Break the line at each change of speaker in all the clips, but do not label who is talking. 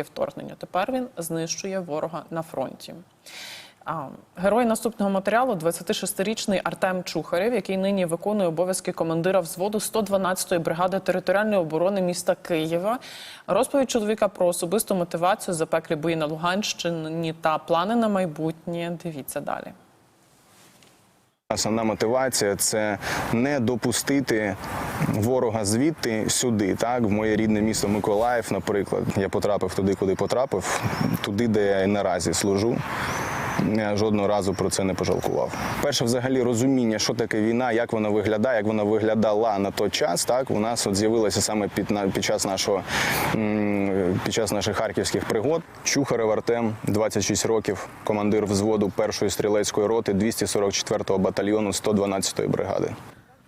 російське вторгнення. Тепер він знищує ворога на фронті. Герой наступного матеріалу 26-річний Артем Чухарєв, який нині виконує обов'язки командира взводу 112-ї бригади територіальної оборони міста Києва. Розповідь чоловіка про особисту мотивацію, запеклі бої на Луганщині та плани на майбутнє. Дивіться далі.
Основна мотивація це не допустити ворога звідти сюди. Так, в моє рідне місто Миколаїв, наприклад, я потрапив туди, куди потрапив, туди, де я і наразі служу. Жодного разу про це не пожалкував. Перше, взагалі, розуміння, що таке війна, як вона виглядає, як вона виглядала на той час. Так у нас от з'явилося саме під на під час нашого під час наших харківських пригод. Чухарев Артем, 26 років, командир взводу першої стрілецької роти 244-го батальйону 112-ї бригади.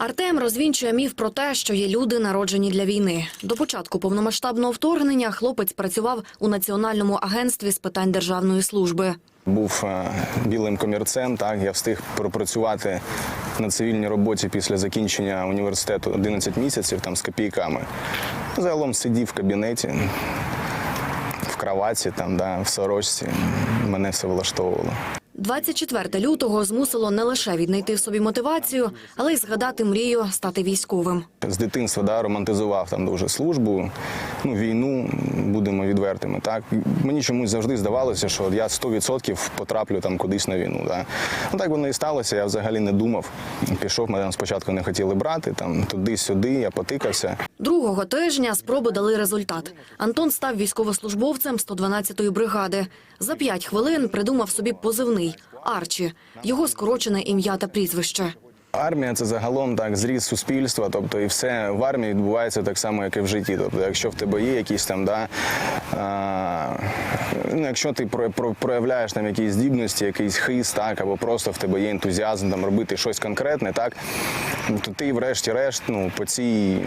Артем розвінчує міф про те, що є люди, народжені для війни. До початку повномасштабного вторгнення хлопець працював у Національному агентстві з питань державної служби.
Був е, білим комірцем. Так я встиг пропрацювати на цивільній роботі після закінчення університету 11 місяців там з копійками. Загалом сидів в кабінеті, в кроваті, там, да, в сорочці. Мене все влаштовувало.
24 лютого змусило не лише віднайти в собі мотивацію, але й згадати мрію стати військовим.
З дитинства да, романтизував там дуже службу, ну, війну, будемо відвертими. Так? Мені чомусь завжди здавалося, що я 100% потраплю там кудись на війну. Да? Ну, так воно і сталося, я взагалі не думав. Пішов, мене там спочатку не хотіли брати, там, туди-сюди, я потикався.
Другого тижня спроби дали результат. Антон став військовослужбовцем 112-ї бригади. За п'ять хвилин придумав собі позивний Арчі, його скорочене ім'я та прізвище.
Армія це загалом так зріз суспільства, тобто і все в армії відбувається так само, як і в житті. Тобто, якщо в тебе є якісь там, да, а, ну, якщо ти про, про, проявляєш там якісь здібності, якийсь хист, так, або просто в тебе є ентузіазм там робити щось конкретне, так, то ти врешті-решт ну, по цій,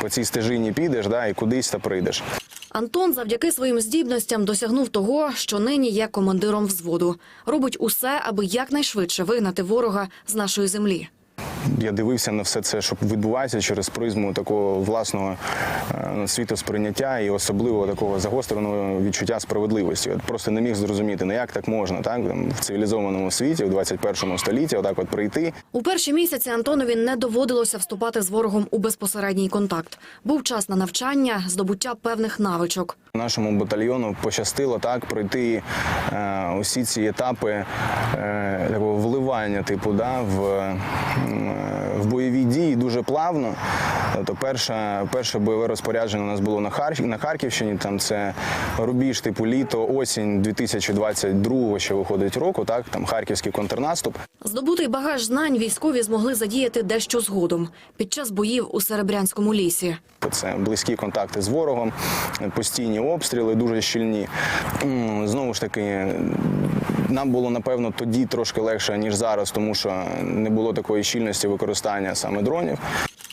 по цій стежині підеш да, і кудись та прийдеш.
Антон завдяки своїм здібностям досягнув того, що нині є командиром взводу. Робить усе, аби якнайшвидше вигнати ворога з нашої землі.
Я дивився на все це, що відбувається через призму такого власного е, світосприйняття і особливо такого загостреного відчуття справедливості. От просто не міг зрозуміти, ну як так можна, так в цивілізованому світі, в 21 столітті, отак от прийти.
У перші місяці Антонові не доводилося вступати з ворогом у безпосередній контакт. Був час на навчання, здобуття певних навичок.
Нашому батальйону пощастило так пройти е, усі ці етапи е, такого вливання, типу, да, в, в бойові дії дуже плавно. Тобто перше, перше бойове розпорядження у нас було на, Харків, на Харківщині. Там це рубіж, типу літо, осінь 2022 ще виходить року. Так там харківський контрнаступ.
Здобутий багаж знань військові змогли задіяти дещо згодом під час боїв у Серебрянському лісі.
Це близькі контакти з ворогом, постійні обстріли, дуже щільні. Знову ж таки, нам було напевно тоді трошки легше ніж зараз, тому що не було такої щільності використання саме дронів.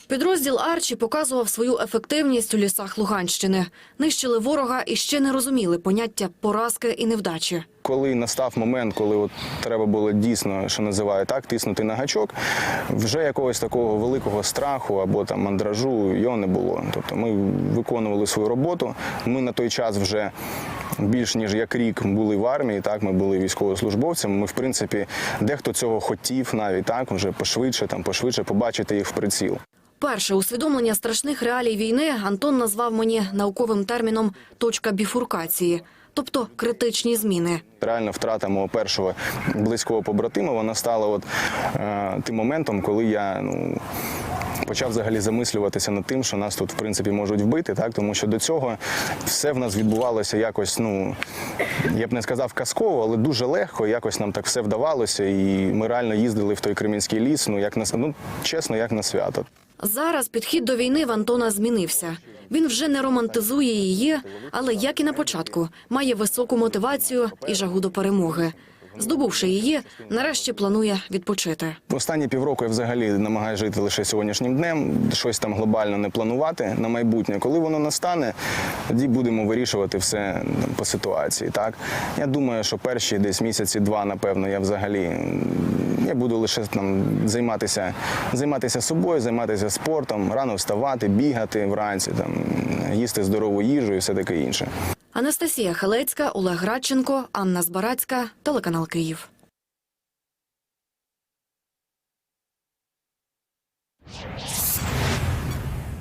Підрозділ Арчі показував свою ефективність у лісах Луганщини. Нищили ворога і ще не розуміли поняття поразки і невдачі.
Коли настав момент, коли от треба було дійсно, що називають так, тиснути на гачок, вже якогось такого великого страху або там мандражу його не було. Тобто ми виконували свою роботу. Ми на той час вже більш ніж як рік були в армії. Так, ми були військовослужбовцями. Ми, в принципі, дехто цього хотів навіть так, вже пошвидше, там пошвидше побачити їх в приціл.
Перше усвідомлення страшних реалій війни Антон назвав мені науковим терміном точка біфуркації, тобто критичні зміни.
Реально втрата мого першого близького побратима вона стала от, е, тим моментом, коли я ну, почав взагалі замислюватися над тим, що нас тут в принципі можуть вбити, так тому що до цього все в нас відбувалося якось, ну я б не сказав казково, але дуже легко. Якось нам так все вдавалося, і ми реально їздили в той Кремінський ліс. Ну як на ну, чесно, як на свято.
Зараз підхід до війни в Антона змінився. Він вже не романтизує її, але як і на початку, має високу мотивацію і жагу до перемоги. Здобувши її, нарешті планує відпочити.
Останні півроку я взагалі намагаюся жити лише сьогоднішнім днем, щось там глобально не планувати на майбутнє. Коли воно настане, тоді будемо вирішувати все по ситуації. Так я думаю, що перші десь місяці два, напевно, я взагалі я буду лише там займатися, займатися собою, займатися спортом, рано вставати, бігати вранці, там їсти здорову їжу і все таке інше.
Анастасія Халецька, Олег Радченко, Анна Збарацька, телеканал Київ. Yeah.